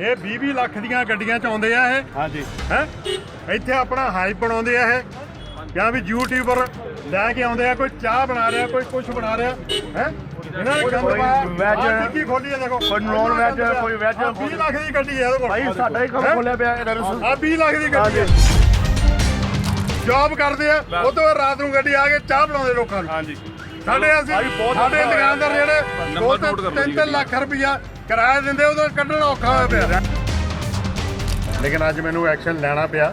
ਇਹ 20 20 ਲੱਖ ਦੀਆਂ ਗੱਡੀਆਂ ਚ ਆਉਂਦੇ ਆ ਇਹ। ਹਾਂਜੀ। ਹੈ? ਇੱਥੇ ਆਪਣਾ ਹਾਈਪ ਬਣਾਉਂਦੇ ਆ ਇਹ। ਜਾਂ ਵੀ ਯੂਟਿਊਬਰ ਲੈ ਕੇ ਆਉਂਦੇ ਆ ਕੋਈ ਚਾਹ ਬਣਾ ਰਿਹਾ ਕੋਈ ਕੁਝ ਬਣਾ ਰਿਹਾ। ਹੈ? ਇਹਨਾਂ ਨੇ ਗੰਦ ਪਾਇਆ ਆਹ ਟਿੱਕੀ ਖੋਲੀ ਆ ਦੇਖੋ। ਕੋਈ non-veg, ਕੋਈ veg, 20 ਲੱਖ ਦੀ ਗੱਡੀ ਹੈ ਇਹਦੇ ਕੋਲ। ਭਾਈ ਸਾਡਾ ਹੀ ਕੰਮ? ਖੋਲਿਆ ਪਿਆ ਇਹਨਾਂ ਨੂੰ। ਆ 20 ਲੱਖ ਦੀ ਗੱਡੀ ਹੈ ਜੌਬ ਕਰਦੇ ਆ ਉਹ ਤੋਂ ਰਾਤ ਨੂੰ ਗੱਡੀ ਆ ਕੇ ਚਾਹ ਬਣਾਉਂਦੇ ਲੋਕਾਂ ਨੂੰ। ਹਾਂਜੀ। ਸਾਡੇ ਅਸੀਂ ਸਾਡੇ ਦੁਕਾਨਦਾਰ ਜਿਹੜੇ ਦੋ ਤਿੰਨ ਤਿੰਨ ਲੱਖ ਰੁਪਇਆ ਕਿਰਾਇਆ ਦਿੰਦੇ ਉਹਦਾ ਕੱਢਣਾ ਔਖਾ ਹੋਇਆ ਪਿਆ। ਲੇਕਿਨ ਅੱਜ ਮੈਨੂੰ ਐਕਸ਼ਨ ਲੈਣਾ ਪਿਆ।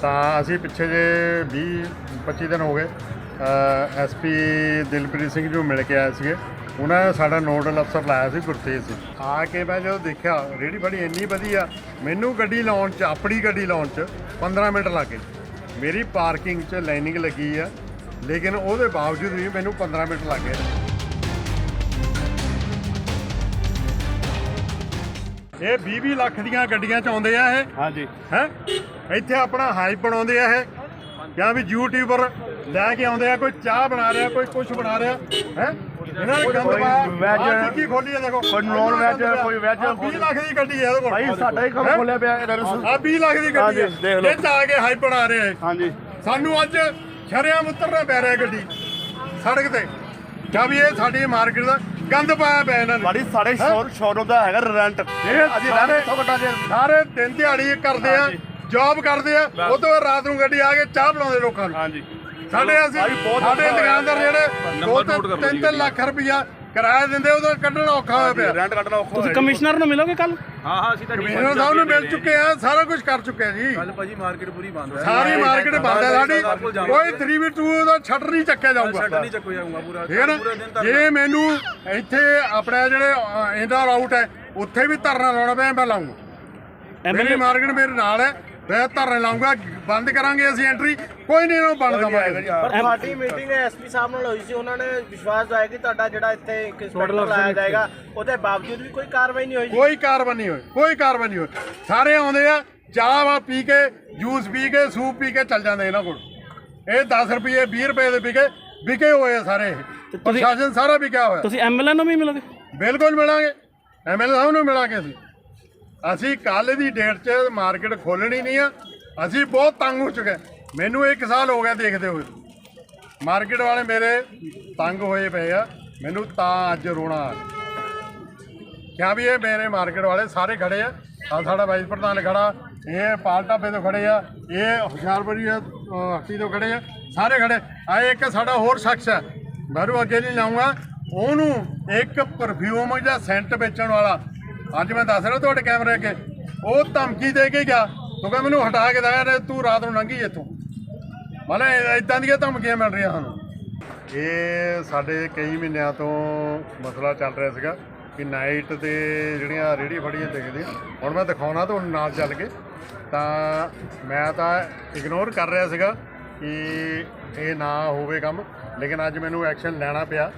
ਤਾਂ ਅਸੀਂ ਪਿੱਛੇ ਜੇ 20 25 ਦਿਨ ਹੋ ਗਏ ਐਸਪੀ ਦਿਲਪ੍ਰੀਤ ਸਿੰਘ ਜੀ ਮਿਲ ਕੇ ਆਏ ਸੀਗੇ। ਉਹਨਾਂ ਨੇ ਸਾਡਾ ਨੋਡਲ ਅਫਸਰ ਲਾਇਆ ਸੀ ਗੁਰਤੇਜ ਸਿੰਘ। ਆ ਕੇ ਮੈਂ ਜਦੋਂ ਦੇਖਿਆ ਰੇੜੀ ਫੜੀ ਇੰਨੀ ਵਧੀਆ ਮੈਨੂੰ ਗੱਡੀ ਲਾਉਣ ਚ ਆਪਣੀ ਗੱਡੀ ਲਾਉਣ ਚ 15 ਮਿੰਟ ਲੱਗ ਗਏ। ਮੇਰੀ ਪਾਰਕਿੰਗ 'ਚ ਲਾਈਨਿੰਗ ਲੱਗੀ ਆ। ਲੇਕਿਨ ਉਹਦੇ ਬਾਵਜੂਦ ਵੀ ਮੈਨੂੰ 15 ਮਿੰਟ ਲੱਗ ਗਏ। ਇਹ 20 20 ਲੱਖ ਦੀਆਂ ਗੱਡੀਆਂ ਚ ਆਉਂਦੇ ਆ ਇਹ। ਹਾਂਜੀ। ਹੈ? ਇੱਥੇ ਆਪਣਾ ਹਾਈਪ ਬਣਾਉਂਦੇ ਆ ਇਹ। ਜਾਂ ਵੀ ਯੂਟਿਊਬਰ ਲੈ ਕੇ ਆਉਂਦੇ ਆ ਕੋਈ ਚਾਹ ਬਣਾ ਰਿਹਾ ਕੋਈ ਕੁਝ ਬਣਾ ਰਿਹਾ। ਹੈ? ਇਹਨਾਂ ਨੇ ਗੰਦ ਪਾਇਆ। ਟਿੱਕੀ ਖੋਲੀ ਆ ਦੇਖੋ। ਕੋਈ non-veg, ਕੋਈ veg, 20 ਲੱਖ ਦੀ ਗੱਡੀ ਹੈ ਇਹਦੇ ਕੋਲ। ਭਾਈ ਸਾਡਾ ਹੀ ਕੰਮ ਹੈਂ? ਖੋਲਿਆ ਪਿਆ ਇਹਨਾਂ ਨੂੰ ਆ 20 ਲੱਖ ਦੀ ਗੱਡੀ ਹੈ ਦੇਖ ਲਓ। ਇਹ ਚ ਆ ਕੇ ਹਾਈਪ ਬਣਾ ਰਹੇ ਇਹ। ਹਾਂਜੀ। ਸਾਨੂੰ ਅੱਜ ਸ਼ਰਿਆਮ ਉਤਰਨਾ ਪੈ ਰਿਹਾ ਗੱਡੀ। ਸੜਕ ਤੇ। ਕਿਆ ਵੀ ਇਹ ਸਾਡੀ ਮਾਰਕੀਟ ਦਾ ਗੰਦ ਪਾਇਆ ਪਿਆ ਇਹਨਾਂ ਨੇ। ਬਾੜੀ ਸਾਡੇ ਸ਼ੋਰ ਸ਼ੋਰੂਮ ਦਾ ਹੈਗਾ ਰੈਂਟ ਇਹ ਅਸੀਂ ਸਾਰੇ- ਕੱਟਾ ਜੇ? ਸਾਰੇ ਦਿਨ ਦਿਹਾੜੀ ਕਰਦੇ ਆ ਹਾਂਜੀ। ਜੌਬ ਕਰਦੇ ਆ ਉਹ ਤੋਂ ਬਾਅਦ ਰਾਤ ਨੂੰ ਗੱਡੀ ਆ ਕੇ ਚਾਹ ਬਣਾਉਂਦੇ ਲੋਕਾਂ ਨੂੰ। ਹਾਂਜੀ। ਸਾਡੇ ਅਸੀਂ ਭਾਈ ਬਹੁਤ ਸਾਡੇ ਦੁਕਾਨਦਾਰ। ਜਿਹੜੇ ਦੋ ਤਿੰਨ ਤਿੰਨ ਤਿੰਨ ਲੱਖ ਰੁਪਇਆ ਕਿਰਾਇਆ ਦਿੰਦੇ ਉਹਦਾ ਕੱਢਣਾ ਔਖਾ ਹੋਇਆ ਪਿਆ। ਰੈਂਟ ਕੱਟਣਾ ਔਖਾ ਤੁਸੀਂ ਕਮਿਸ਼ਨਰ ਨੂੰ ਮਿਲੋਗੇ ਕੱਲ ਹਾਂ ਹਾਂ ਅਸੀਂ ਤਾਂ ਕਮਿਸ਼ਨਰ ਸਾਹਿਬ ਨੂੰ ਮਿਲ ਚੁੱਕੇ ਆ ਸਾਰਾ ਕੁਝ ਕਰ ਚੁੱਕੇ ਆ ਜੀ। ਕੱਲ ਭਾਜੀ ਮਾਰਕੀਟ ਪੂਰੀ ਬੰਦ ਹੈ। ਸਾਰੀ ਮਾਰਕੀਟ ਬੰਦ ਹੈ ਸਾਡੀ ਕੋਈ 3v2 ਦਾ ਸ਼ਟਰ ਨਹੀਂ ਚੱਕਿਆ ਜਾਊਗਾ। ਨਹੀਂ ਚੱਕੋ ਜਾਊਗਾ ਪੂਰਾ। ਪੂਰਾ ਦਿਨ ਤਾਂ ਜੇ ਮੈਨੂੰ ਇੱਥੇ ਆਪਣੇ ਜਿਹੜੇ ਇੰਦਾ ਆਊਟ ਹੈ ਉੱਥੇ ਵੀ ਧਰਨਾ ਲਾਉਣਾ ਪਿਆ ਮੈਂ ਲਾਉਂਗਾ ਮੇਰੀ ਮਾਰਕੀਟ ਮੇਰੇ ਨਾਲ ਹੈ। ਮੈਂ ਧਰਨੇ ਲਾਉਂਗਾ ਬੰਦ ਕਰਾਂਗੇ ਅਸੀਂ ਐਂਟਰੀ ਕੋਈ ਨਹੀਂ ਇਹਨੂੰ ਬੰਦ ਦਵਾਂਗੇ ਪਰ ਤੁਹਾਡੀ ਮੀਟਿੰਗ ਐਸਪੀ ਸਾਹਿਬ ਨਾਲ ਹੋਈ ਸੀ ਉਹਨਾਂ ਨੇ ਵਿਸ਼ਵਾਸ ਦਵਾਇਆ ਕਿ ਤੁਹਾਡਾ ਜਿਹੜਾ ਇੱਥੇ ਇੱਕ ਇੰਸਪੈਕਟਰ ਲਾਇਆ ਜਾਏਗਾ ਉਹਦੇ ਬਾਵਜੂਦ ਵੀ ਕੋਈ ਕਾਰਵਾਈ ਨਹੀਂ ਹੋਈ। ਕੋਈ ਕਾਰਵਾਈ ਨਹੀਂ ਹੋਈ ਕੋਈ ਕਾਰਵਾਈ ਨਹੀਂ ਹੋਈ। ਸਾਰੇ ਆਉਂਦੇ ਆ ਚਾਹ ਵਾ ਪੀ ਕੇ ਜੂਸ ਪੀ ਕੇ ਸੂਪ ਪੀ ਕੇ ਚੱਲ ਜਾਂਦੇ ਇਹਨਾਂ ਕੋਲ। ਇਹ 10 ਰੁਪਏ 20 ਰੁਪਏ ਦੇ ਵਿਕੇ ਵਿਕੇ ਹੋਏ ਆ ਸਾਰੇ ਇਹ। ਪ੍ਰਸ਼ਾਸਨ ਸਾਰਾ ਵਿਕਿਆ ਹੋਇਆ। ਤੁਸੀਂ ਐਮਐਲਏ ਨੂੰ ਵੀ ਮਿਲੋਗੇ? ਬਿਲਕੁਲ ਮਿਲਾਂਗੇ। ਐਮਐਲਏ ਸਾਹਿਬ ਨੂੰ ਮਿਲਾਂਗੇ ਅਸੀਂ। ਅਸੀਂ ਕੱਲ ਦੀ ਡੇਟ 'ਚ ਮਾਰਕੀਟ ਖੋਲਣੀ ਨਹੀਂ ਆ। ਅਸੀਂ ਬਹੁਤ ਤੰਗ ਹੋ ਚੁੱਕੇ ਮੈਨੂੰ 1 ਸਾਲ ਹੋ ਗਿਆ ਦੇਖਦੇ ਹੋਏ। ਮਾਰਕੀਟ ਵਾਲੇ ਮੇਰੇ ਤੰਗ ਹੋਏ ਪਏ ਆ। ਮੈਨੂੰ ਤਾਂ ਅੱਜ ਰੋਣਾ ਆ। ਗਿਆ ਕਿਆ ਵੀ ਇਹ ਮੇਰੇ ਮਾਰਕੀਟ ਵਾਲੇ ਸਾਰੇ ਖੜੇ ਆ। ਆ ਸਾਡਾ ਵਾਈਸ ਪ੍ਰਧਾਨ ਖੜਾ। ਇਹ ਪਾਲ ਢਾਬੇ ਤੋਂ ਖੜੇ ਆ। ਇਹ ਹੁਸ਼ਿਆਰਪੁਰੀ ਹੱਟੀ ਤੋਂ ਖੜੇ ਆ। ਸਾਰੇ ਖੜੇ। ਆ ਇੱਕ ਸਾਡਾ ਹੋਰ ਸ਼ਖਸ ਹੈ ਬਾਹਰੋਂ ਅੱਗੇ ਨਹੀਂ ਲਾਉਂਗਾ। ਉਹਨੂੰ ਇੱਕ ਪਰਫਿਊਮ ਜਾਂ ਸੈਂਟ ਵੇਚਣ ਵਾਲਾ ਅੱਜ ਮੈਂ ਦੱਸ ਰਿਹਾ ਤੁਹਾਡੇ ਕੈਮਰੇ ਅੱਗੇ। ਉਹ ਧਮਕੀ ਦੇ ਕੇ ਗਿਆ। ਤੂੰ ਕਹਿੰਦਾ ਮੈਨੂੰ ਹਟਾ ਕੇ ਦਇਆ ਤੂੰ ਰਾਤ ਨੂੰ ਲੰਘੀ ਇੱਥੋਂ। ਮਤਲਬ ਇਦਾਂ ਦੀਆਂ ਧਮਕੀਆਂ ਮਿਲ ਰਹੀਆਂ ਸਾਨੂੰ। ਇਹ ਸਾਡੇ ਕਈ ਮਹੀਨਿਆਂ ਤੋਂ ਮਸਲਾ ਚੱਲ ਰਿਹਾ ਸੀਗਾ ਕਿ ਨਾਈਟ ਤੇ ਜਿਹੜੀਆਂ ਰੇੜੀ ਫੜੀਆਂ ਦਿਖਦੀਆਂ ਹੁਣ ਮੈਂ ਦਿਖਾਉਣਾ ਤੁਹਾਨੂੰ ਨਾਲ ਚੱਲ ਕੇ। ਤਾਂ ਮੈਂ ਤਾਂ ਇਗਨੋਰ ਕਰ ਰਿਹਾ ਸੀਗਾ ਕਿ ਇਹ ਨਾ ਹੋਵੇ ਕੰਮ, ਲੇਕਿਨ ਅੱਜ ਮੈਨੂੰ ਐਕਸ਼ਨ ਲੈਣਾ ਪਿਆ।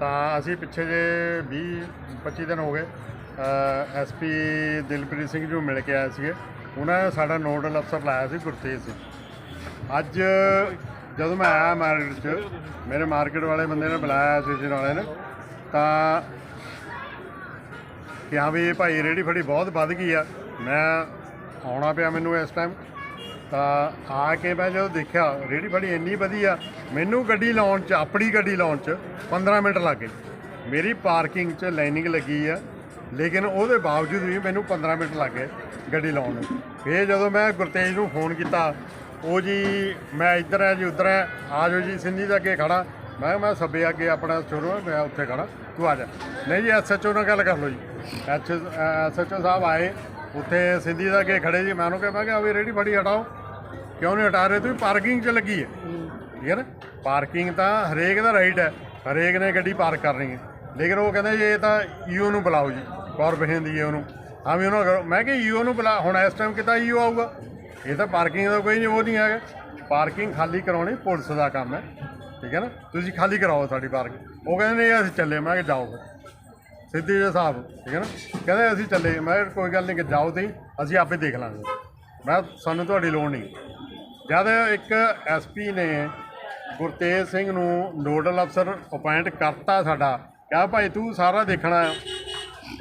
ਤਾਂ ਅਸੀਂ ਪਿੱਛੇ ਜੇ 20 25 ਦਿਨ ਹੋ ਗਏ। ਐਸਪੀ ਦਿਲਪ੍ਰੀਤ ਸਿੰਘ ਜੀ ਨੂੰ ਮਿਲ ਕੇ ਆਏ ਸੀਗੇ, ਉਹਨਾਂ ਨੇ ਸਾਡਾ ਨੋਡਲ ਅਫਸਰ ਲਾਇਆ ਸੀ, ਗੁਰਤੇਜ ਸਿੰਘ। ਅੱਜ ਜਦੋਂ ਮੈਂ ਆਇਆ ਮਾਰਕੀਟ 'ਚ, ਮੇਰੇ ਮਾਰਕੀਟ ਵਾਲੇ ਬੰਦੇ ਨੇ ਬੁਲਾਇਆ ਸਟੇਸ਼ਨ ਵਾਲੇ ਨੇ, ਤਾਂ ਕਿ ਹਾਂ ਵੀ ਇਹ ਭਾਈ ਰੇੜੀ ਫੜੀ ਬਹੁਤ ਵੱਧ ਗਈ ਆ। ਮੈਂ ਆਉਣਾ ਪਿਆ ਮੈਨੂੰ ਇਸ ਟਾਈਮ ਤਾਂ ਆ ਕੇ ਮੈਂ ਜਦੋਂ ਦੇਖਿਆ ਰੇੜੀ ਫੜੀ ਇੰਨੀ ਵਧੀਆ, ਮੈਨੂੰ ਗੱਡੀ ਲਾਉਣ 'ਚ, ਆਪਣੀ ਗੱਡੀ ਲਾਉਣ 'ਚ 15 ਮਿੰਟ ਲੱਗ ਗਏ। ਮੇਰੀ ਪਾਰਕਿੰਗ 'ਚ ਲਾਈਨਿੰਗ ਲੱਗੀ ਆ। ਲੇਕਿਨ ਉਹਦੇ ਬਾਵਜੂਦ ਵੀ ਮੈਨੂੰ 15 ਮਿੰਟ ਲੱਗ ਗਏ ਗੱਡੀ ਲਾਉਣ ਨੂੰ। ਫੇਰ ਜਦੋਂ ਮੈਂ ਗੁਰਤੇਜ ਨੂੰ ਫੋਨ ਕੀਤਾ, ਉਹ ਜੀ, ਮੈਂ ਇੱਧਰ ਆ ਜੀ, ਉੱਧਰ ਆ ਆ ਜਾਓ ਜੀ, ਸਿੰਧੀ ਦੇ ਅੱਗੇ ਖੜਾ। ਮੈਂ ਕਿਹਾ, ਮੈਂ ਸੱਬੇ ਅੱਗੇ ਆਪਣਾ ਸ਼ੋਰੂਮ ਮੈਂ ਉੱਥੇ ਖੜਾ, ਤੂੰ ਆ ਜਾ। ਨਹੀਂ ਜੀ ਐਸਐਚਓ ਨਾਲ ਗੱਲ ਕਰ ਲਓ ਜੀ। ਐਸਐਚਓ ਸਾਹਿਬ ਆਏ, ਉੱਥੇ ਸਿੰਧੀ ਦੇ ਅੱਗੇ ਖੜੇ ਜੀ। ਮੈਂ ਉਹਨੂੰ ਕਿਹਾ, ਮੈਂ ਕਿਹਾ, ਵੀ ਰੇੜੀ ਫੜੀ ਹਟਾਓ। ਕਿਉਂ ਨਹੀਂ ਹਟਾ ਰਹੇ? ਤੁਸੀਂ ਪਾਰਕਿੰਗ 'ਚ ਲੱਗੀ ਹੈ। ਠੀਕ ਹੈ ਨਾ? ਪਾਰਕਿੰਗ ਤਾਂ ਹਰੇਕ ਦਾ ਰਾਈਟ ਹੈ। ਹਰੇਕ ਨੇ ਗੱਡੀ ਪਾਰਕ ਕਰਨੀ ਹੈ। ਲੇਕਿਨ ਉਹ ਕਹਿੰਦੇ ਜੀ, ਇਹ ਤਾਂ ਈਓ ਨੂੰ ਬੁਲਾਓ ਜੀ। ਕਾਰਪੋਰੇਸ਼ਨ ਦੀ ਉਹਨੂੰ ਹਾਂ ਵੀ ਉਹਨੂੰ ਕਰੋ ਮੈਂ ਕਿ ਈਓ ਨੂੰ ਬੁਲਾ ਹੁਣ ਇਸ ਟਾਈਮ ਕਿਤਾ ਈਓ ਆਊਗਾ? ਇਹ ਤਾਂ ਪਾਰਕਿੰਗ ਦਾ ਕੋਈ ਨਹੀਂ ਉਹ ਨਹੀਂ ਹੈਗਾ। ਪਾਰਕਿੰਗ ਖਾਲੀ ਕਰਾਉਣੀ ਪੁਲਿਸ ਦਾ ਕੰਮ ਹੈ। ਠੀਕ ਹੈ ਨਾ? ਤੁਸੀਂ ਖਾਲੀ ਕਰਾਓ ਸਾਡੀ ਪਾਰਕਿੰਗ ਉਹ ਕਹਿੰਦੇ ਨਹੀਂ, ਅਸੀਂ ਚੱਲੇ। ਮੈਂ ਕਿ ਜਾਓ ਫਿਰ। ਸਿੱਧੀ ਜਿਹੇ ਸਾਹਿਬ ਠੀਕ ਹੈ ਨਾ? ਕਹਿੰਦੇ ਅਸੀਂ ਚੱਲੇ। ਮੈਂ ਕਿਹਾ ਕੋਈ ਗੱਲ ਨਹੀਂ ਕਿ ਜਾਓ ਤੁਸੀਂ, ਅਸੀਂ ਆਪੇ ਦੇਖ ਲਾਂਗੇ। ਮੈਂ ਸਾਨੂੰ ਤੁਹਾਡੀ ਲੋੜ ਨਹੀਂ ਜਦ ਇੱਕ ਐਸਪੀ ਨੇ ਗੁਰਤੇਜ ਸਿੰਘ ਨੂੰ ਨੋਡਲ ਅਫਸਰ ਅਪਾਇੰਟ ਕਰਤਾ ਸਾਡਾ, ਕਿਹਾ ਭਾਈ ਤੂੰ ਸਾਰਾ ਦੇਖਣਾ ਹੈ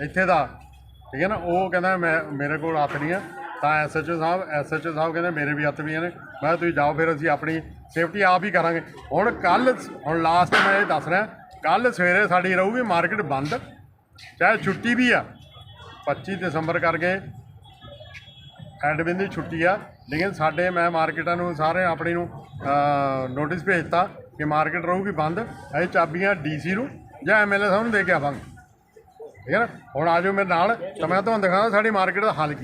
ਇੱਥੇ ਦਾ। ਠੀਕ ਹੈ ਨਾ? ਉਹ ਕਹਿੰਦਾ ਮੈਂ, ਮੇਰੇ ਕੋਲ ਹੱਥ ਨਹੀਂ ਆ ਤਾਂ ਐਸਐਚਓ ਸਾਹਿਬ ਐਸਐਚਓ ਸਾਹਿਬ ਕਹਿੰਦੇ ਮੇਰੇ ਵੀ ਹੱਥ ਵੀ ਨੇ। ਮੈਂ ਕਿਹਾ, ਤੁਸੀਂ ਜਾਓ ਫਿਰ, ਅਸੀਂ ਆਪਣੀ ਸੇਫਟੀ ਆਪ ਹੀ ਕਰਾਂਗੇ। ਹੁਣ ਕੱਲ ਹੁਣ ਲਾਸਟ ਮੈਂ ਇਹ ਦੱਸ ਰਿਹਾ ਕੱਲ ਸਵੇਰੇ ਸਾਡੀ ਰਹੂਗੀ ਮਾਰਕੀਟ ਬੰਦ। ਚਾਹੇ ਛੁੱਟੀ ਵੀ ਆ। 25 ਦਸੰਬਰ ਕਰਕੇ ਐਡਮਿਨ ਦੀ ਛੁੱਟੀ ਆ। ਲੇਕਿਨ ਸਾਡੇ, ਮੈਂ ਮਾਰਕੀਟਾਂ ਨੂੰ ਸਾਰੇ ਆਪਣੀ ਨੂੰ ਨੋਟਿਸ ਭੇਜਤਾ ਕਿ ਮਾਰਕੀਟ ਰਹੂਗੀ ਬੰਦ। ਇਹ ਚਾਬੀਆਂ ਡੀਸੀ ਨੂੰ ਜਾਂ ਐਮਐਲਏ ਸਾਹਿਬ ਨੂੰ ਦੇ ਕੇ ਆਵਾਂਗੇ। ਠੀਕ ਹੈ ਨਾ? ਹੁਣ ਆ ਜਾਓ ਮੇਰੇ ਨਾਲ, ਤਾਂ ਮੈਂ ਤੁਹਾਨੂੰ ਦਿਖਾਉਂਦਾ ਸਾਡੀ ਮਾਰਕੀਟ ਦਾ ਹਾਲ ਕੀ